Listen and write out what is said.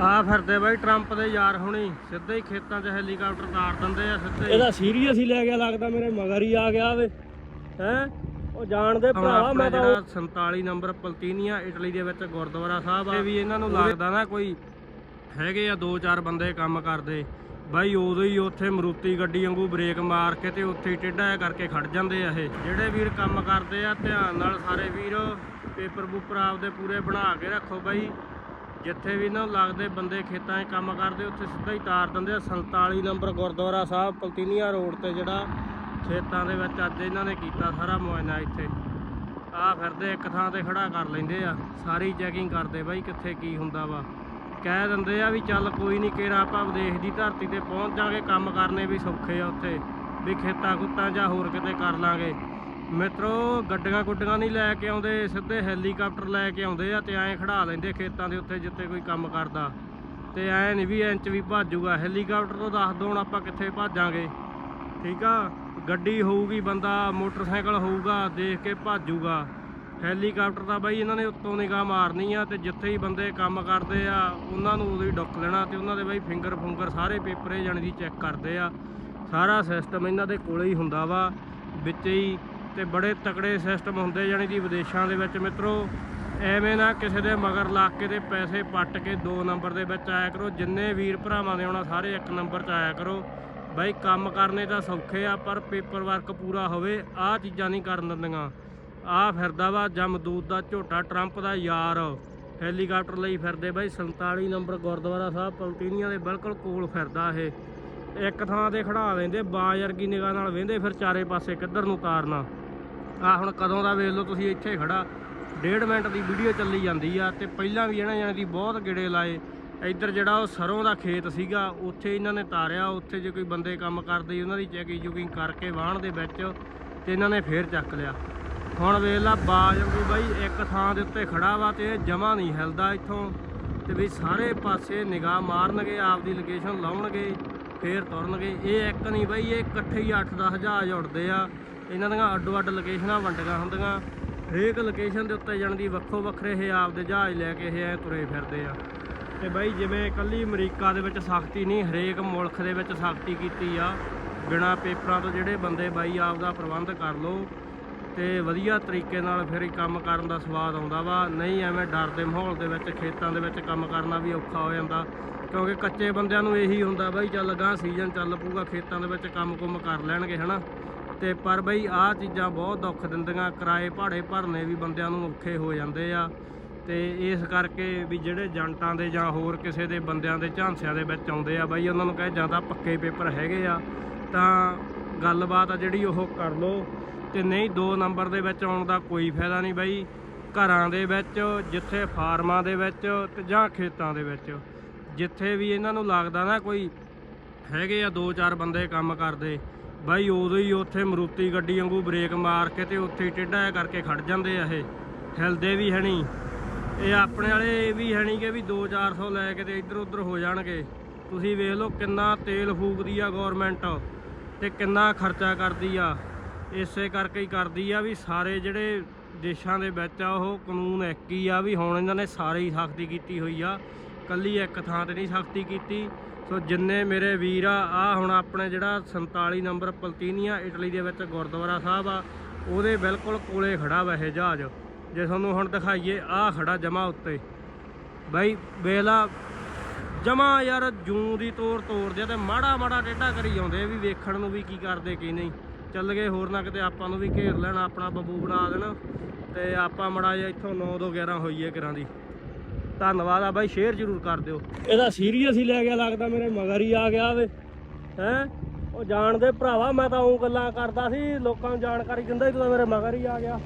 ਆ ਫਿਰਦੇ ਬਾਈ ਟਰੰਪ ਦੇ ਯਾਰ ਹੁਣੀ ਸਿੱਧੇ ਹੀ ਖੇਤਾਂ 'ਚ ਹੈਲੀਕਾਪਟਰ ਤਾਰ ਦਿੰਦੇ ਆ ਸਿੱਧੇ। ਇਹਦਾ ਸੀਰੀਅਸ ਹੀ ਲੈ ਗਿਆ ਲੱਗਦਾ ਮੇਰੇ ਮਗਰ ਹੀ ਆ ਗਿਆ ਵੇ। ਹੈ? ਉਹ ਜਾਣਦੇ ਭਰਾਵਾ ਮੈਂ ਤਾਂ ਜਿਹੜਾ 47 ਨੰਬਰ ਪਲਤੀਨੀਆ ਇਟਲੀ ਦੇ ਵਿੱਚ ਗੁਰਦੁਆਰਾ ਸਾਹਿਬ ਆ ਵੀ ਇਹਨਾਂ ਨੂੰ ਲੱਗਦਾ ਨਾ ਕੋਈ ਹੈਗੇ ਆ ਦੋ ਚਾਰ ਬੰਦੇ ਕੰਮ ਕਰਦੇ। ਬਾਈ ਉਦੋਂ ਹੀ ਉੱਥੇ ਮਰੂਤੀ ਗੱਡੀ ਵਾਂਗੂ ਬ੍ਰੇਕ ਮਾਰ ਕੇ ਤੇ ਉੱਥੇ ਟੇਢਾ ਕਰਕੇ ਖੜ ਜਾਂਦੇ ਆ ਇਹ। ਜਿਹੜੇ ਵੀਰ ਕੰਮ ਕਰਦੇ ਆ ਧਿਆਨ ਨਾਲ ਸਾਰੇ ਵੀਰ ਪੇਪਰ ਪੂਪਰ ਆਪਦੇ ਪੂਰੇ ਬਣਾ ਕੇ ਰੱਖੋ ਬਾਈ। ਜਿੱਥੇ ਵੀ ਇਹਨਾਂ ਨੂੰ ਲੱਗਦੇ ਬੰਦੇ ਖੇਤਾਂ 'ਚ ਕੰਮ ਕਰਦੇ, ਉੱਥੇ ਸਿੱਧਾ ਹੀ ਤਾਰ ਦਿੰਦੇ ਆ। 47 ਨੰਬਰ ਗੁਰਦੁਆਰਾ ਸਾਹਿਬ, ਪਲਤੀਨੀਆ ਰੋਡ ਤੇ ਜਿਹੜਾ ਖੇਤਾਂ ਦੇ ਵਿੱਚ ਅੱਜ ਇਹਨਾਂ ਨੇ ਕੀਤਾ ਸਾਰਾ ਮੁਆਇਨਾ ਇੱਥੇ। ਆ ਫਿਰਦੇ, ਇੱਕ ਥਾਂ ਤੇ ਖੜਾ ਕਰ ਲੈਂਦੇ ਆ। ਸਾਰੀ ਚੈਕਿੰਗ ਕਰਦੇ ਬਾਈ, ਕਿੱਥੇ ਕੀ ਹੁੰਦਾ ਵਾ। ਕਹਿ ਦਿੰਦੇ ਆ ਵੀ ਚੱਲ ਕੋਈ ਨਹੀਂ ਕਿਹੜਾ ਆਪਾਂ ਵਿਦੇਸ਼ ਦੀ ਧਰਤੀ ਤੇ ਪਹੁੰਚ ਜਾਾਂਗੇ, ਕੰਮ ਕਰਨੇ ਵੀ ਸੌਖੇ ਆ ਉੱਥੇ। ਵੀ ਖੇਤਾਂ ਖੁੱਤਾਂ ਜਾਂ ਹੋਰ ਕਿਤੇ ਕਰ ਲਾਂਗੇ। ਮਿੱਤਰੋ, ਗੱਡੀਆਂ ਗੁੱਡੀਆਂ ਨਹੀਂ ਲੈ ਕੇ ਆਉਂਦੇ, ਸਿੱਧੇ ਹੈਲੀਕਾਪਟਰ ਲੈ ਕੇ ਆਉਂਦੇ ਆ ਤੇ ਐਂ ਖੜਾ ਲੈਂਦੇ ਖੇਤਾਂ ਦੇ ਉੱਤੇ ਜਿੱਥੇ ਕੋਈ ਕੰਮ ਕਰਦਾ। ਤੇ ਐ ਨਹੀਂ ਵੀ ਇੰਚ ਵੀ ਭਾਜੂਗਾ, ਹੈਲੀਕਾਪਟਰ ਤੋਂ ਦੱਸ ਦੋ ਹੁਣ ਆਪਾਂ ਕਿੱਥੇ ਭਾਜਾਂਗੇ। ਠੀਕ ਆ? ਗੱਡੀ ਹੋਊਗੀ, ਬੰਦਾ ਮੋਟਰਸਾਈਕਲ ਹੋਊਗਾ, ਦੇਖ ਕੇ ਭਾਜੂਗਾ। ਹੈਲੀਕਾਪਟਰ ਦਾ ਬਾਈ ਇਹਨਾਂ ਨੇ ਉੱਤੋਂ ਨਿਗਾਹ ਮਾਰਨੀ ਆ ਤੇ ਜਿੱਥੇ ਹੀ ਬੰਦੇ ਕੰਮ ਕਰਦੇ ਆ, ਉਹਨਾਂ ਨੂੰ ਉਦੋਂ ਹੀ ਡੁੱਕ ਲੈਣਾ ਤੇ ਉਹਨਾਂ ਦੇ ਬਾਈ ਫਿੰਗਰ ਫੁੰਗਰ ਸਾਰੇ ਪੇਪਰੇ ਜਾਣੀ ਦੀ ਚੈੱਕ ਕਰਦੇ ਆ। ਸਾਰਾ ਸਿਸਟਮ ਇਹਨਾਂ ਦੇ ਕੋਲੇ ਹੀ ਹੁੰਦਾ ਵਾ, ਵਿੱਚ ਹੀ ਤੇ ਬੜੇ ਤਕੜੇ ਸਿਸਟਮ ਹੁੰਦੇ ਜਾਣੀ ਦੀ ਵਿਦੇਸ਼ਾਂ ਦੇ ਵਿੱਚ ਮਿੱਤਰੋ, ਐਵੇਂ ਨਾ ਕਿਸੇ ਦੇ ਮਗਰ ਲੱਗ ਕੇ ਤੇ ਪੈਸੇ ਪੱਟ ਕੇ 2 ਨੰਬਰ ਦੇ ਵਿੱਚ ਆਇਆ ਕਰੋ, ਜਿੰਨੇ ਵੀਰ ਭਰਾਵਾਂ ਦੇ ਆਉਣਾ ਸਾਰੇ ਇੱਕ ਨੰਬਰ 'ਚ ਆਇਆ ਕਰੋ। ਬਾਈ, ਕੰਮ ਕਰਨੇ ਤਾਂ ਸੌਖੇ ਆ, ਪਰ ਪੇਪਰ ਵਰਕ ਪੂਰਾ ਹੋਵੇ, ਆਹ ਚੀਜ਼ਾਂ ਨਹੀਂ ਕਰਨ ਦਿੰਦੀਆਂ। ਆਹ ਫਿਰਦਾ ਵਾ ਜਮਦੂਤ ਦਾ ਝੋਟਾ ਟਰੰਪ ਦਾ ਯਾਰ। ਹੈਲੀਕਾਪਟਰ ਲਈ ਫਿਰਦੇ ਬਾਈ 47 ਨੰਬਰ ਗੁਰਦੁਆਰਾ ਸਾਹਿਬ, ਪਲਟੀਨੀਆ ਦੇ ਬਿਲਕੁਲ ਕੋਲ ਫਿਰਦਾ ਇਹ। ਇੱਕ ਥਾਂ ਤੇ ਖੜਾ ਲੈਂਦੇ ਬਾਜ਼ ਨਿਗਾਹ ਨਾਲ ਵੇਂਦੇ, ਫਿਰ ਚਾਰੇ ਪਾਸੇ ਕਿੱਧਰ ਨੂੰ ਤਾਰਨਾ। ਆ ਹੁਣ ਕਦੋਂ ਦਾ ਵੇਖ ਲਓ, ਤੁਸੀਂ ਇੱਥੇ ਖੜਾ। ਡੇਢ ਮਿੰਟ ਦੀ ਵੀਡੀਓ ਚੱਲੀ ਜਾਂਦੀ ਆ ਤੇ ਪਹਿਲਾਂ ਵੀ ਇਹਨਾਂ ਜਾਨੀ ਦੀ ਬਹੁਤ ਗੇੜੇ ਲਾਏ। ਇੱਧਰ ਜਿਹੜਾ ਉਹ ਸਰੋਂ ਦਾ ਖੇਤ ਸੀਗਾ, ਉੱਥੇ ਇਹਨਾਂ ਨੇ ਤਾਰਿਆ। ਉੱਥੇ ਜੇ ਕੋਈ ਬੰਦੇ ਕੰਮ ਕਰਦੇ, ਉਹਨਾਂ ਦੀ ਚੈਕਿੰਗ ਚੁਕਿੰਗ ਕਰਕੇ ਵਾਹਣ ਦੇ ਵਿੱਚ ਤੇ ਇਹਨਾਂ ਨੇ ਫੇਰ ਚੱਕ ਲਿਆ। ਹੁਣ ਵੇਖ ਲਾ, ਬਾਜ ਬਾਈ, ਇੱਕ ਥਾਂ ਦੇ ਉੱਤੇ ਖੜਾ ਵਾ ਤੇ ਇਹ ਜਮਾ ਨਹੀਂ ਹਿਲਦਾ ਇੱਥੋਂ। ਤੇ ਵੀ ਸਾਰੇ ਪਾਸੇ ਨਿਗਾਹ ਮਾਰਨਗੇ, ਆਪਦੀ ਲੋਕੇਸ਼ਨ ਲਾਉਣਗੇ, ਫੇਰ ਤੁਰਨਗੇ। ਇਹ ਇੱਕ ਨਹੀਂ ਬਾਈ, ਇਹ ਇਕੱਠੇ ਹੀ 8-10 ਜਹਾਜ਼ ਉੜਦੇ ਆ। ਇਹਨਾਂ ਦੀਆਂ ਅੱਡੋ ਅੱਡ ਲੋਕੇਸ਼ਨਾਂ ਵੰਡੀਆਂ ਹੁੰਦੀਆਂ। ਹਰੇਕ ਲੋਕੇਸ਼ਨ ਦੇ ਉੱਤੇ ਜਾਣ ਦੀ ਵੱਖੋ ਵੱਖਰੇ ਇਹ ਆਪਦੇ ਜਹਾਜ਼ ਲੈ ਕੇ ਇਹ ਐ ਤੁਰੇ ਫਿਰਦੇ ਆ। ਤੇ ਬਾਈ ਜਿਵੇਂ ਇਕੱਲੀ ਅਮਰੀਕਾ ਦੇ ਵਿੱਚ ਸਖਤੀ ਨਹੀਂ, ਹਰੇਕ ਮੁਲਕ ਦੇ ਵਿੱਚ ਸਖਤੀ ਕੀਤੀ ਆ। ਬਿਨਾ ਪੇਪਰਾਂ ਤੋਂ ਜਿਹੜੇ ਬੰਦੇ ਬਾਈ ਆਪਦਾ ਪ੍ਰਬੰਧ ਕਰ ਲਓ, ਤੇ ਵਧੀਆ ਤਰੀਕੇ ਨਾਲ ਫਿਰ ਕੰਮ ਕਰਨ ਦਾ ਸਵਾਦ ਆਉਂਦਾ ਵਾ। ਨਹੀਂ ਐਵੇਂ ਡਰ ਦੇ ਮਾਹੌਲ ਦੇ ਵਿੱਚ, ਖੇਤਾਂ ਦੇ ਵਿੱਚ ਕੰਮ ਕਰਨਾ ਵੀ ਔਖਾ ਹੋ ਜਾਂਦਾ। ਕਿਉਂਕਿ ਕੱਚੇ ਬੰਦਿਆਂ ਨੂੰ ਇਹੀ ਹੁੰਦਾ, ਬਾਈ ਚੱਲ ਗਾਂ ਸੀਜ਼ਨ ਚੱਲ ਪੂਗਾ ਖੇਤਾਂ ਦੇ ਵਿੱਚ ਕੰਮ-ਕੁਮ ਕਰ ਲੈਣਗੇ, ਹਨਾ? ਤੇ ਪਰ ਬਈ ਆਹ ਚੀਜ਼ਾਂ ਬਹੁਤ ਦੁੱਖ ਦਿੰਦੀਆਂ, ਕਿਰਾਏ ਭਾੜੇ ਭਰਨੇ ਵੀ ਬੰਦਿਆਂ ਨੂੰ ਔਖੇ ਹੋ ਜਾਂਦੇ ਆ। ਤੇ ਇਸ ਕਰਕੇ ਵੀ ਜਿਹੜੇ ਜੰਟਾਂ ਦੇ ਜਾਂ ਹੋਰ ਕਿਸੇ ਦੇ ਬੰਦਿਆਂ ਦੇ ਝਾਂਸਿਆਂ ਦੇ ਵਿੱਚ ਆਉਂਦੇ ਆ ਬਾਈ, ਉਹਨਾਂ ਨੂੰ ਕਹੇ ਜਾਂ ਤਾਂ ਪੱਕੇ ਪੇਪਰ ਹੈਗੇ ਆ, ਤਾਂ ਗੱਲਬਾਤ ਆ ਜਿਹੜੀ ਉਹ ਕਰ ਲਓ। ਤੇ ਨਹੀਂ 2 ਨੰਬਰ ਦੇ ਵਿੱਚ ਆਉਣ ਦਾ ਕੋਈ ਫਾਇਦਾ ਨਹੀਂ ਬਾਈ। ਘਰਾਂ ਦੇ ਵਿੱਚ, ਜਿੱਥੇ ਫਾਰਮਾਂ ਦੇ ਵਿੱਚ ਤੇ ਜਾਂ ਖੇਤਾਂ ਦੇ ਵਿੱਚ। ਜਿੱਥੇ ਵੀ ਇਹਨਾਂ ਨੂੰ ਲੱਗਦਾ ਨਾ ਕੋਈ ਹੈਗੇ ਆ ਦੋ ਚਾਰ ਬੰਦੇ ਕੰਮ ਕਰਦੇ ਬਾਈ ਉਦੋਂ ਹੀ ਉੱਥੇ ਮਰੂਤੀ ਗੱਡੀ ਵਾਂਗੂ ਬ੍ਰੇਕ ਮਾਰ ਕੇ ਤੇ ਉੱਥੇ ਹੀ ਟੇਢਾ ਕਰਕੇ ਖੜ ਜਾਂਦੇ ਆ ਇਹ। ਹਿਲਦੇ ਵੀ ਹੈ ਨਹੀਂ। ਇਹ ਆਪਣੇ ਵਾਲੇ ਇਹ ਵੀ ਹੈ ਨਹੀਂ ਕਿ ਵੀ 2-400 ਲੈ ਕੇ ਤੇ ਇੱਧਰ ਉੱਧਰ ਹੋ ਜਾਣਗੇ। ਤੁਸੀਂ ਵੇਖ ਲਓ ਕਿੰਨਾ ਤੇਲ ਫੂਕਦੀ ਆ ਗਵਰਨਮੈਂਟ ਤੇ ਕਿੰਨਾ ਖਰਚਾ ਕਰਦੀ ਆ। ਇਸੇ ਕਰਕੇ ਹੀ ਕਰਦੀ ਆ ਵੀ ਸਾਰੇ ਜਿਹੜੇ ਦੇਸ਼ਾਂ ਦੇ ਵਿੱਚ ਆ, ਉਹ ਕਾਨੂੰਨ ਇੱਕ ਹੀ ਆ ਵੀ ਹੁਣ ਇਹਨਾਂ ਨੇ ਸਾਰੇ ਹੀ ਸਖਤੀ ਕੀਤੀ ਹੋਈ ਆ। ਕੱਲੀ ਇੱਕ ਥਾਂ ਤੇ ਨਹੀਂ ਸਖਤੀ ਕੀਤੀ। ਸੋ ਜਿੰਨੇ ਮੇਰੇ ਵੀਰ ਆ ਆ ਹੁਣ ਆਪਣੇ ਜਿਹੜਾ 47 ਨੰਬਰ ਪਲਤੀਨੀਆ ਇਟਲੀ ਦੇ ਵਿੱਚ ਗੁਰਦੁਆਰਾ ਸਾਹਿਬ ਆ, ਉਹਦੇ ਬਿਲਕੁਲ ਕੋਲੇ ਖੜਾ ਵਾ ਇਹ ਜਹਾਜ਼। ਜੇ ਤੁਹਾਨੂੰ ਹੁਣ ਦਿਖਾਈਏ, ਆ ਖੜਾ ਜਮਾ ਉੱਤੇ। ਬਾਈ ਵੇਲਾ ਜਮਾ ਯਾਰ ਜੂੰ ਦੀ ਤੋੜ ਤੋੜਦੇ ਆ ਤੇ ਮਾੜਾ ਮਾੜਾ ਟੇਢਾ ਕਰੀ ਜਾਂਦੇ ਆ ਵੀ ਵੇਖਣ ਨੂੰ ਵੀ ਕੀ ਕਰਦੇ ਕੀ ਨਹੀਂ। ਚੱਲ ਗਏ ਹੋਰ ਨਾ ਕਿਤੇ ਆਪਾਂ ਨੂੰ ਵੀ ਘੇਰ ਲੈਣ, ਆਪਣਾ ਬੱਬੂ ਬਣਾ ਦੇਣ। ਤੇ ਆਪਾਂ ਮੜਾ ਜਿਹਾ ਇੱਥੋਂ 9 ਤੋਂ 11 ਹੋਈਏ ਕਿਰਾਂ ਦੀ। ਧੰਨਵਾਦ ਆ ਬਾਈ ਸ਼ੇਅਰ ਜ਼ਰੂਰ ਕਰ ਦਿਓ। ਇਹਦਾ ਸੀਰੀਅਸ ਹੀ ਲੈ ਗਿਆ ਲੱਗਦਾ ਮੇਰੇ, ਮਗਰ ਹੀ ਆ ਗਿਆ ਵੇ। ਹੈ? ਉਹ ਜਾਣਦੇ ਭਰਾਵਾ, ਮੈਂ ਤਾਂ ਉਹ ਗੱਲਾਂ ਕਰਦਾ ਸੀ, ਲੋਕਾਂ ਨੂੰ ਜਾਣਕਾਰੀ ਦਿੰਦਾ ਸੀ ਤੂੰ ਤਾਂ ਮੇਰੇ ਮਗਰ ਹੀ ਆ ਗਿਆ।